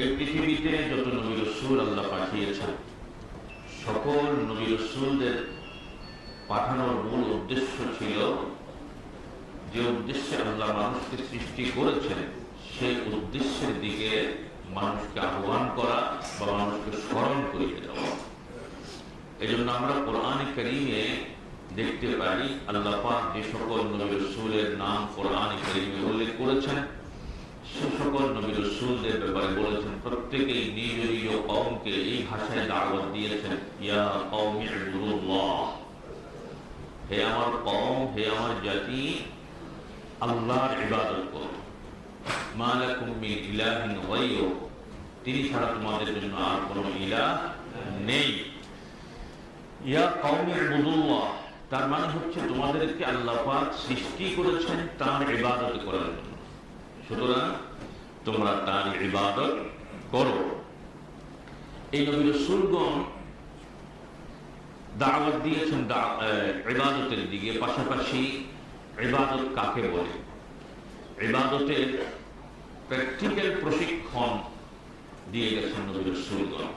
এই পৃথিবীতে যত নবী রসুল আল্লাহ পাঠিয়েছেন, সকল নবী রসুলদের পাঠানোর মূল উদ্দেশ্য ছিল যে উদ্দেশ্যে আল্লাহ মানুষকে সৃষ্টি করেছেন, সেই উদ্দেশ্যের দিকে মানুষকে আহ্বান করা বা মানুষকে স্মরণ করিয়ে দেওয়া। এই জন্য আমরা কোরআন করিমে দেখতে পারি, আল্লাহ পাক যে সকল নবী রসুলের নাম কোরআন করিমে উল্লেখ করেছেন, সে সকল রসুলদের ব্যাপারে বলেছেন, প্রত্যেকেই নিজ নিজ কওমকে এই ভাষায় দাওয়াত দিয়েছেন হে আমার কওম, হে আমার জাতি, আল্লাহর ইবাদত করো। তিনি ছাড়া তোমাদের জন্য আর কোনো ইলাহ নেই। ইয়া কওমি ইবুদুল্লাহ, তার মানে হচ্ছে তোমাদেরকে আল্লাহ সৃষ্টি করেছেন তার ইবাদত করার জন্য। সুতরাং তোমরা তার ইবাদত করো। এই নবী রসুলগণ দাওয়াত দিয়েছেন ইবাদতের দিকে, পাশাপাশি ইবাদত কাকে বলে? ইবাদতের প্র্যাকটিক্যাল প্রশিক্ষণ দিয়ে গেছেন নবী রসুলগণ।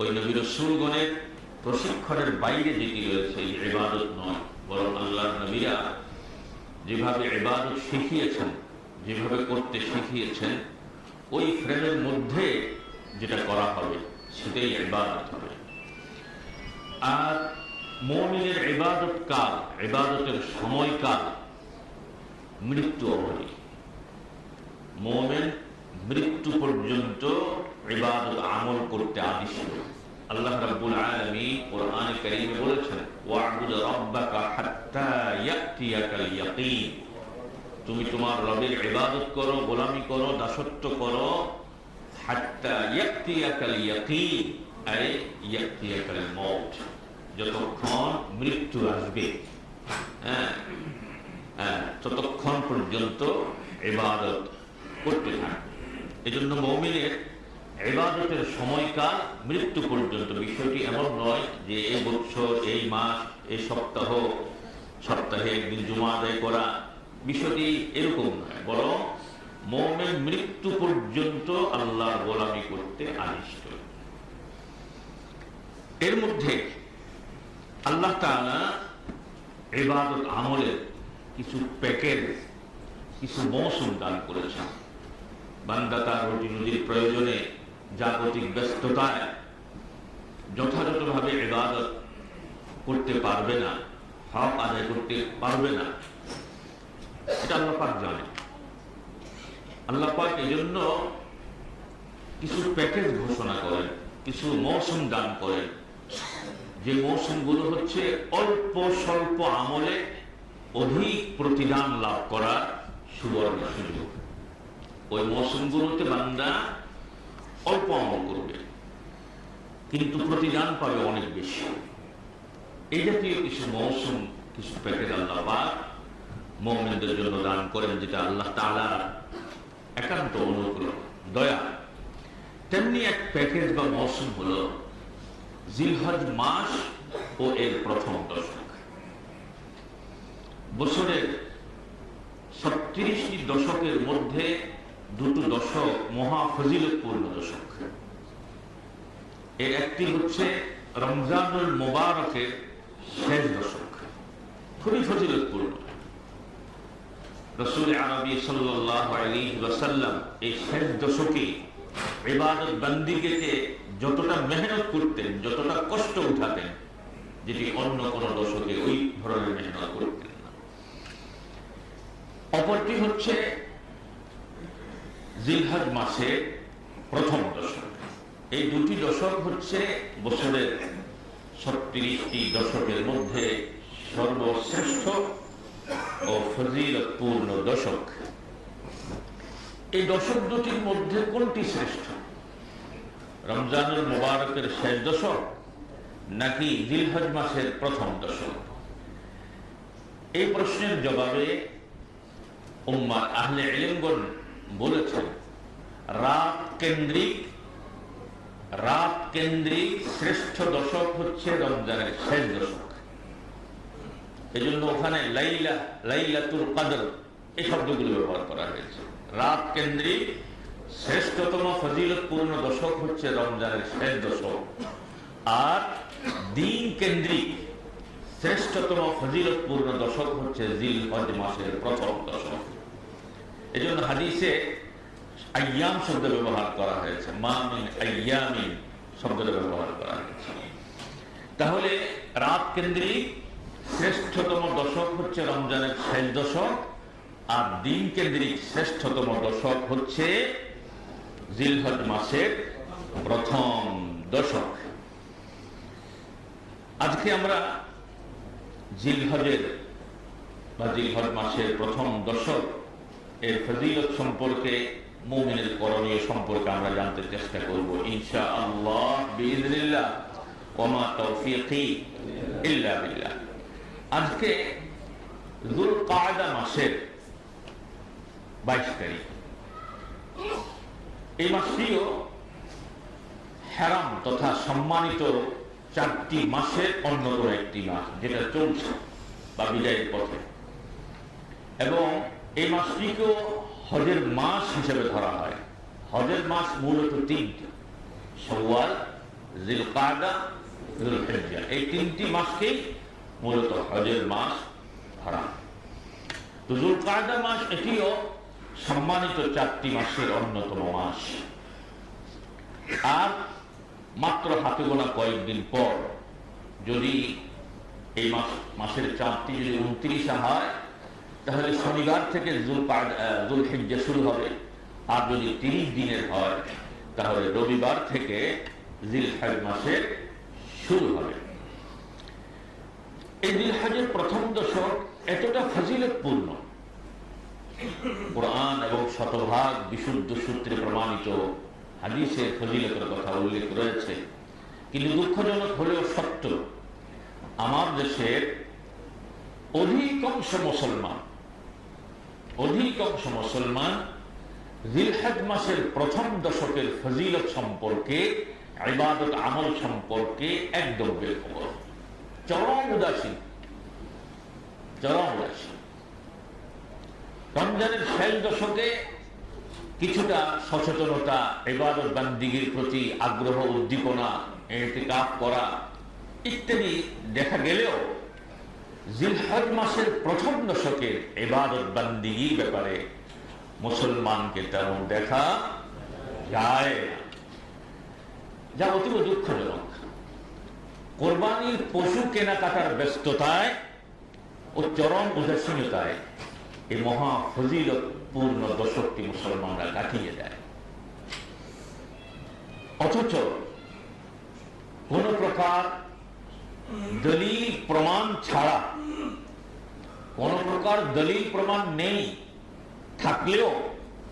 ওই নবী রসুলগণের প্রশিক্ষণের বাইরে যেটি রয়েছে ইবাদত নয়, বরং আল্লাহ নবীরা যেভাবে ইবাদত শিখিয়েছেন যেভাবে করতে শিখিয়েছেন, ওই ফ্রেমের মধ্যে যেটা করা হবে, সেটাই ইবাদত হবে। আর মমিনের ইবাদত কাল, ইবাদতের সময়কাল মৃত্যু অবধি। মোমেন মৃত্যু পর্যন্ত ইবাদত আমল করতে আদিষ্ট। আল্লাহ রাব্বুল আলামিন কোরআনে কারীমে বলেছেন, ওয়া'বুদ রাব্বাকা হাত্তা ইয়াতিয়াকাল ইয়াকিন। তুমি তোমার রবের ইবাদত করো, গোলামি করো, দাসত্ব করো। যতক্ষণ মৃত্যু আসবে হ্যাঁ হ্যাঁ ততক্ষণ পর্যন্ত ইবাদত করতে থাকবে। এজন্য মৌমিনের এবাদতের সময়কাল মৃত্যু পর্যন্ত। বিষয়টি এমন নয় যে এই বছর এই মাস, এই সপ্তাহ, সপ্তাহে একদিন জমা আদায় করা বিষয়টি এরকম নয়, বরং মৌমের মৃত্যু পর্যন্ত আল্লাহর গোলামি করতে আদিষ্ট। এর মধ্যে আল্লাহ ইবাদত আমলের কিছু প্যাকেজ, কিছু মৌসুম দান করেছেন। বান্দা তার রুটি রুজির প্রয়োজনে জাগতিক ব্যস্ততায় যথাযথভাবে ইবাদত করতে পারবে না, হক আদায় করতে পারবে না। এটা এই জন্য কিছু প্যাকেজ ঘোষণা করেন, কিছু মৌসুম দান করেন। যে মৌসুমগুলো হচ্ছে অল্প স্বল্প আমলে অধিক প্রতিদান লাভ করার সুবর্ণ সুযোগ। ওই মৌসুমগুলোতে বান্দা অল্প আমল করবে, কিন্তু প্রতিদান পাবে অনেক বেশি। এই জাতীয় কিছু মৌসুম, কিছু প্যাকেজ আল্লাহ পাক জন্য দান করেন যেটা আল্লাহ তালা একান্ত অনুগ্রহ, দয়া। তেমনি এক প্যাকেজ বা মৌসুম হল জিলহজ মাস ও এর প্রথম দশক বছরের ছত্রিশটি দশকের মধ্যে দুটো দশক মহা ফজিলতপূর্ণ দশক। এর একটি হচ্ছে রমজানুল মোবারকের শেষ দশক। খুবই ফজিলতপূর্ণ। রসুল আরবি এই শেষ দশকে বান্দিকে যতটা মেহনত করতেন, যতটা কষ্ট উঠাতেন, যেটি অন্য কোন দশকে ওই ধরনের মেহনত করতেন অপরটি হচ্ছে জিলহাজ মাসে প্রথম দশক। এই দুটি দশক হচ্ছে বছরের ছত্রিশটি দশকের মধ্যে সর্বশ্রেষ্ঠ ও ফজিলতপূর্ণ দশক। এই দশক দুটির মধ্যে কোনটি শ্রেষ্ঠ? রমজানুল মোবারকের শেষ দশক নাকি জিলহজ মাসের প্রথম দশক? এই প্রশ্নের জবাবে উম্মা আহলে ইলমগণ বলেছেন, রাত কেন্দ্রিক রাত কেন্দ্রিক শ্রেষ্ঠ দশক হচ্ছে রমজানের শেষ দশক। এই জন্য ওখানে লাইলা, লাইলাতুল কাদর, এই শব্দগুলো ব্যবহার করা হয়েছে। রাত কেন্দ্রিক শ্রেষ্ঠতম ফজিলতপূর্ণ দশক হচ্ছে রমজানের শেষ দশক। আর দিন কেন্দ্রিক শ্রেষ্ঠতম ফজিলতপূর্ণ দশক হচ্ছে জিল হজ মাসের প্রথম দশক। এই জন্য হাদিসে আয়াম শব্দ ব্যবহার করা হয়েছে। মামিন আয়ামিন শব্দটা ব্যবহার করা হয়েছে। তাহলে রাত কেন্দ্রিক শ্রেষ্ঠতম দশক হচ্ছে রমজানের শেষ দশক, আর দিন কেন্দ্রিক শ্রেষ্ঠতম দশক হচ্ছে জিলহজ মাসের প্রথম দশক। আজকে আমরা জিলহজের বা জিলহজ মাসের প্রথম দশক, এর ফজিলত সম্পর্কে, মুমিনের করণীয় সম্পর্কে আমরা জানতে চেষ্টা করব ইনশা আল্লাহ বিইজনিল্লাহ ওমা তৌফিকি ইল্লা বিল্লাহ। আজকে জুল মাসের বাইশ তারিখ। এই মাসটিও হেরাম তথা সম্মানিত চারটি মাসের অন্যতম একটি মাস, যেটা চলছে বা বিদায়ের পথে। এবং এই মাসটিকেও হজের মাস হিসেবে ধরা হয়। হজের মাস মূলত তিনটি সওয়াল জুলহিজ্জা। এই তিনটি মাসকেই মূলত হজের মাস হয়। তো জুলকাদা মাস এটিও সম্মানিত চারটি মাসের অন্যতম মাস। আর মাত্র হাতে গোনা কয়েকদিন পর যদি এই মাস, মাসের চাঁদটি যদি উনত্রিশে হয়, তাহলে শনিবার থেকে জুল হিজ্জা শুরু হবে। আর যদি তিরিশ দিনের হয়, তাহলে রবিবার থেকে জিলহাজ মাসের শুরু হবে। এই জিলহাজের প্রথম দশক এতটা ফজিলতপূর্ণ। কোরআন এবং শতভাগ বিশুদ্ধ সূত্রে প্রমাণিত হাদিসের ফজিলতের কথা উল্লেখ রয়েছে। কিন্তু দুঃখজনক হলেও সত্য, আমার দেশের অধিকাংশ মুসলমান অধিকাংশ মুসলমান জিলহাজ মাসের প্রথম দশকের ফজিলত সম্পর্কে আমল সম্পর্কে একদম বেখবর। চরম উদাসীন। চরম উদাসীন। রমজানের শেষ দশকে কিছুটা সচেতনতা এবাদত বান্দিগির প্রতি আগ্রহ, উদ্দীপনা এহতিকাফ করা ইত্যাদি দেখা গেলেও জিলহজ মাসের প্রথম দশকের এবাদত বান্দিগির ব্যাপারে মুসলমানকে তেমন দেখা যায় যা অতীব দুঃখজনক। কোরবানির পশু কেনাকাটার ব্যস্ততায় ও চরম উদাসীনতায় এই মহা ফজিলত পূর্ণ দশকটি মুসলমানরা কাটিয়ে দেয়। অথচ কোন প্রকার দলিল প্রমাণ ছাড়া, কোন প্রকার দলিল প্রমাণ নেই থাকলেও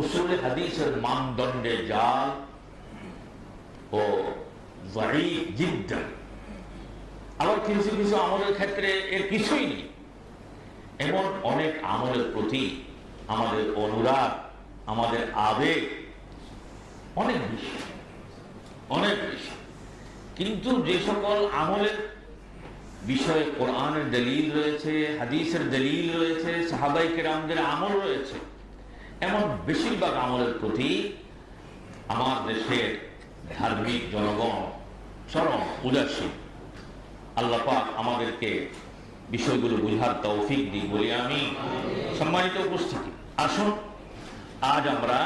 উসুল হাদিসের মানদণ্ডে জাল ও জিদ্দান আবার কিছু কিছু আমলের ক্ষেত্রে এর কিছুই নেই। এমন অনেক আমলের প্রতি, আমাদের অনুরাগ, আমাদের আবেগ, অনেক বেশি অনেক বেশি। কিন্তু যে সকল আমলের বিষয়ে কোরআনের দলিল রয়েছে, হাদিসের দলিল রয়েছে, সাহাবাই কেরামদের আমল রয়েছে, এমন বেশিরভাগ আমলের প্রতি আমার দেশের ধার্মিক জনগণ চরম উদাসীন। আল্লাপাক আমাদেরকে বিষয়গুলো বুঝার তৌফিক দিই বলে আমি সম্মানিত উপস্থিতি। আসুন, আজ আমরা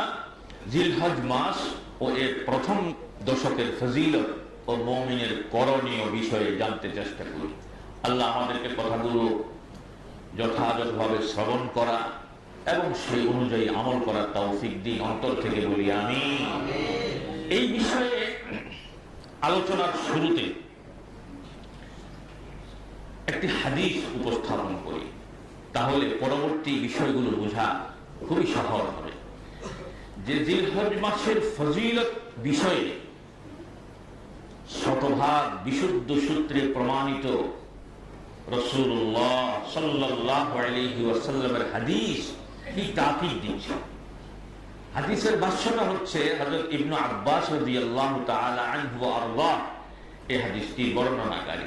জিলহজ মাস ও এর প্রথম দশকের ফজিলত ও মমিনের করণীয় বিষয়ে জানতে চেষ্টা করি। আল্লাহ আমাদেরকে কথাগুলো যথাযথভাবে শ্রবণ করা এবং সেই অনুযায়ী আমল করার তৌফিক দিন অন্তর থেকে বলি আমি। এই বিষয়ে আলোচনার শুরুতে একটি হাদিস উপস্থাপন করি। তাহলে পরবর্তী বিষয়গুলো বোঝা খুবই সহজ হবে। যে জিলহজ মাসের ফজিলত বিষয়ে শতভাগ বিশুদ্ধ সূত্রে প্রমাণিত রসুল্লাহ সাল্লাহ হাদিস কি তাকিদ দিচ্ছে? হাদিসের ভাষ্যটা হচ্ছে হযরত ইবনু আব্বাস রাদিয়াল্লাহু তাআলা আনহু ওয়া এই হাদিসটি বর্ণনাকারী।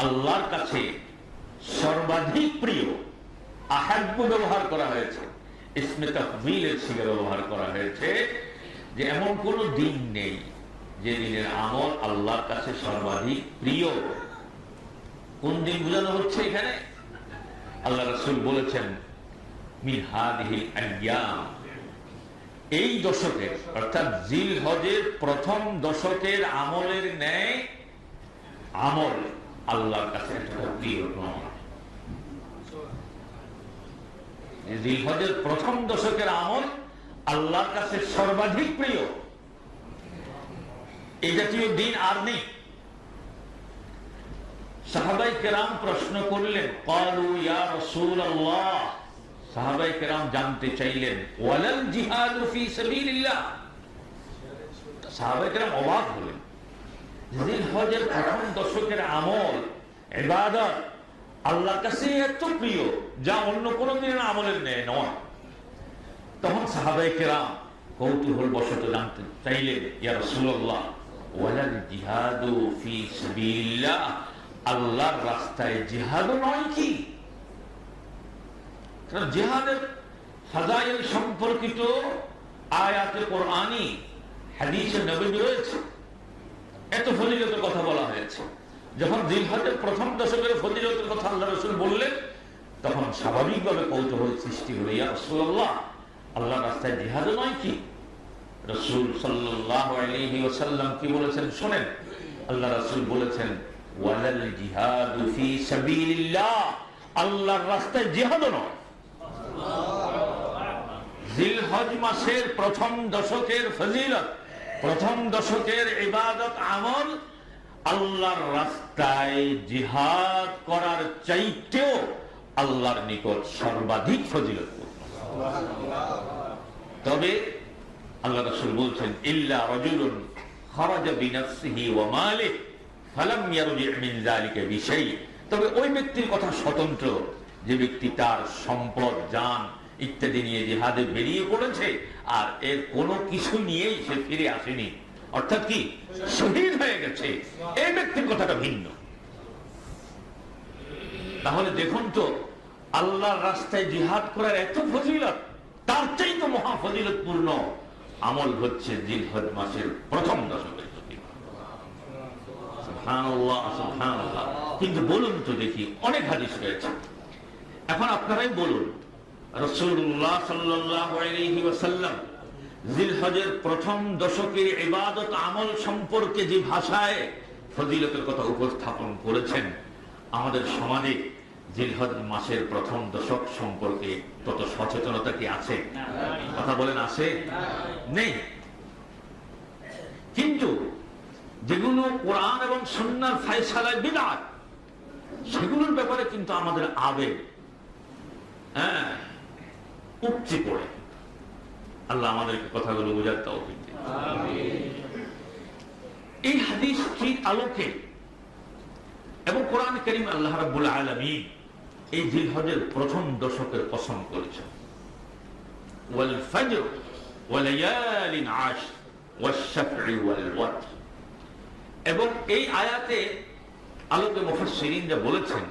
আল্লাহর কাছে সর্বাধিক প্রিয় আহাব্য ব্যবহার করা হয়েছে। ইসমে তফবিলের শিখে ব্যবহার করা হয়েছে যে এমন কোন দিন নেই যে দিনের আমল আল্লাহর কাছে সর্বাধিক প্রিয়। কোন দিন বোঝানো হচ্ছে এখানে? আল্লাহ রসুল বলেছেন এই দশকের অর্থাৎ জিল হজের প্রথম দশকের আমলের ন্যায় আমল। আল্লাহর কাছে একটা প্রিয় প্রথম দশকের আমল আল্লাহর কাছে সর্বাধিক প্রিয়। এই জাতীয় দিন আর নেই। সাহাবাই কেরাম প্রশ্ন করলেন, কালু সাহাবাই কেরাম জানতে চাইলেন, ওয়ালাল জিহাদু ফি সাবিলিল্লাহ? সাহাবাই কেরাম অবাক হলেন। জিল হজের প্রথম দশকের আমল, ইবাদত আল্লাহর কাছে এত প্রিয়, যা অন্য কোনো দিনের আমলের নেয় নয়। তখন সাহাবাই কেরাম কৌতূহল বশত জানতে চাইলেন রাসূলুল্লাহ ওয়ালাল জিহাদু ফি সাবিলিল্লাহ, আল্লাহর রাস্তায় জিহাদও নয় কি? কারণ জিহাদের ফাজাইল সম্পর্কিত আয়াতে কোরআনি হাদিসে নবী রয়েছে। এত ফজিলতের কথা বলা হয়েছে। যখন জিলহাদের প্রথম দশকের ফজিলতের কথা আল্লাহ রসুল বললেন তখন স্বাভাবিকভাবে কৌতূহল সৃষ্টি হলো ইয়া রসুল্লাহ আল্লাহ রাস্তায় জিহাদও নয় কি? রসুল সাল্লাহ আলহি ওসাল্লাম কি বলেছেন? শোনেন আল্লাহ রসুল বলেছেন ওয়ালাল জিহাদু ফি সাবিলিল্লাহ আল্লাহর রাস্তায় জিহাদও নয়। জিলহজ মাসের প্রথম দশকের ফজিলত প্রথম দশকের ইবাদত আমল আল্লাহর রাস্তায় জিহাদ করার চাইতেও আল্লাহর নিকট সর্বাধিক ফজিলত তবে আল্লাহ রসুল বলছেন, ইল্লা রজুলুন খরাজা বিনাফসিহি ওয়া মালিহি ফালাম ইয়ারজি মিন যালিকা বিশাই। তবে ওই ব্যক্তির কথা স্বতন্ত্র, যে ব্যক্তি তার সম্পদ জান ইত্যাদি নিয়ে জিহাদে বেরিয়ে পড়েছে আর এর কোনো কিছু নিয়েই সে ফিরে আসেনি। অর্থাৎ কি? শহীদ হয়ে গেছে। এই ব্যক্তির কথাটা ভিন্ন। তাহলে দেখুন তো, আল্লাহর রাস্তায় জিহাদ করার এত ফজিলত, তার চাই তো মহা ফজিলত পূর্ণ আমল হচ্ছে জিলহদ মাসের প্রথম দশকের। কিন্তু বলুন তো দেখি, অনেক হাদিস রয়েছে। এখন আপনারাই বলুন প্রথম দশকের ইবাদত আমল সম্পর্কে যে ভাষায় ফজিলতের কথা উপস্থাপন করেছেন, আমাদের সমাজে জিলহজ মাসের প্রথম দশক সম্পর্কে তত সচেতনতা কি আছে? কথা বলেন, আছে? নেই। কিন্তু যেগুলো কোরআন এবং সন্ন্যার ফাইসালায় বিদাত সেগুলোর ব্যাপারে কিন্তু আমাদের আবেগ। হ্যাঁ উপচে পড়ে। আল্লাহ আমাদেরকে কথাগুলো বোঝার তাও এই হাদিসটির আলোকে এবং কোরআন করিম আল্লাহ রাব্বুল আলামিন এই জিলহজের প্রথম দশকের কসম করেছেন। ওয়াল ফজর ওয়ালায়ালিন আশ ওয়াশ-শাফঈ ওয়াল ওয়াতর। এবং এই আয়াতে আলোকে মুফাসসিরিনরা বলেছেন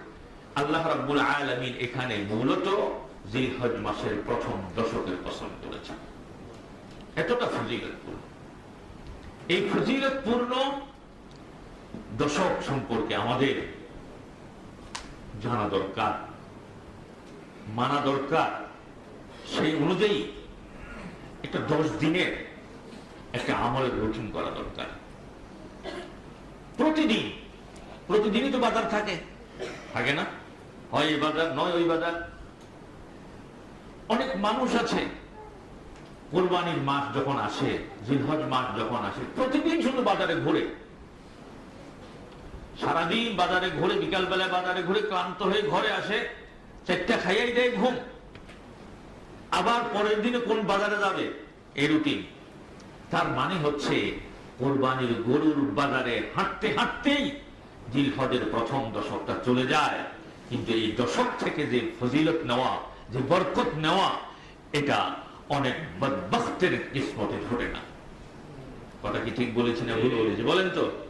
আল্লাহ রাব্বুল আলামিন এখানে মূলত জিলহজ মাসের প্রথম দশকের কসম করেছেন। এতটা ফজিলতপূর্ণ। এই ফজিলতপূর্ণ দশক সম্পর্কে আমাদের জানা দরকার, মানা দরকার। সেই অনুযায়ী একটা দশ দিনের একটা আমলের রুটিন করা দরকার। প্রতিদিন, প্রতিদিনই তো বাজার থাকে। থাকে না? হয় এই বাজার, নয় ওই বাজার। মানুষ আছে। কোরবানির মাস যখন আসে, জিলহজ মাস যখন আসে, প্রতিদিন শুধু বাজারে ঘুরে। সারাদিন বাজারে ঘুরে বিকাল বেলায় বাজারে ঘুরে ক্লান্ত হয়ে ঘরে আসে চারটা খাইয়াই দেয় ঘুম। আবার পরের দিনে কোন বাজারে যাবে? এই রুটিন। তার মানে হচ্ছে, কোরবানির গরুর বাজারে হাঁটতে হাঁটতেই জিলহজের প্রথম দশকটা চলে যায়। কিন্তু এই দশক থেকে যে ফজিলত নেওয়া, যে বরকত নেওয়া এটা অনেক বদবখতের কিসমতে ঘটে না। কথা কি ঠিক বলেছি না ভুল বলেছি? বলেন তো।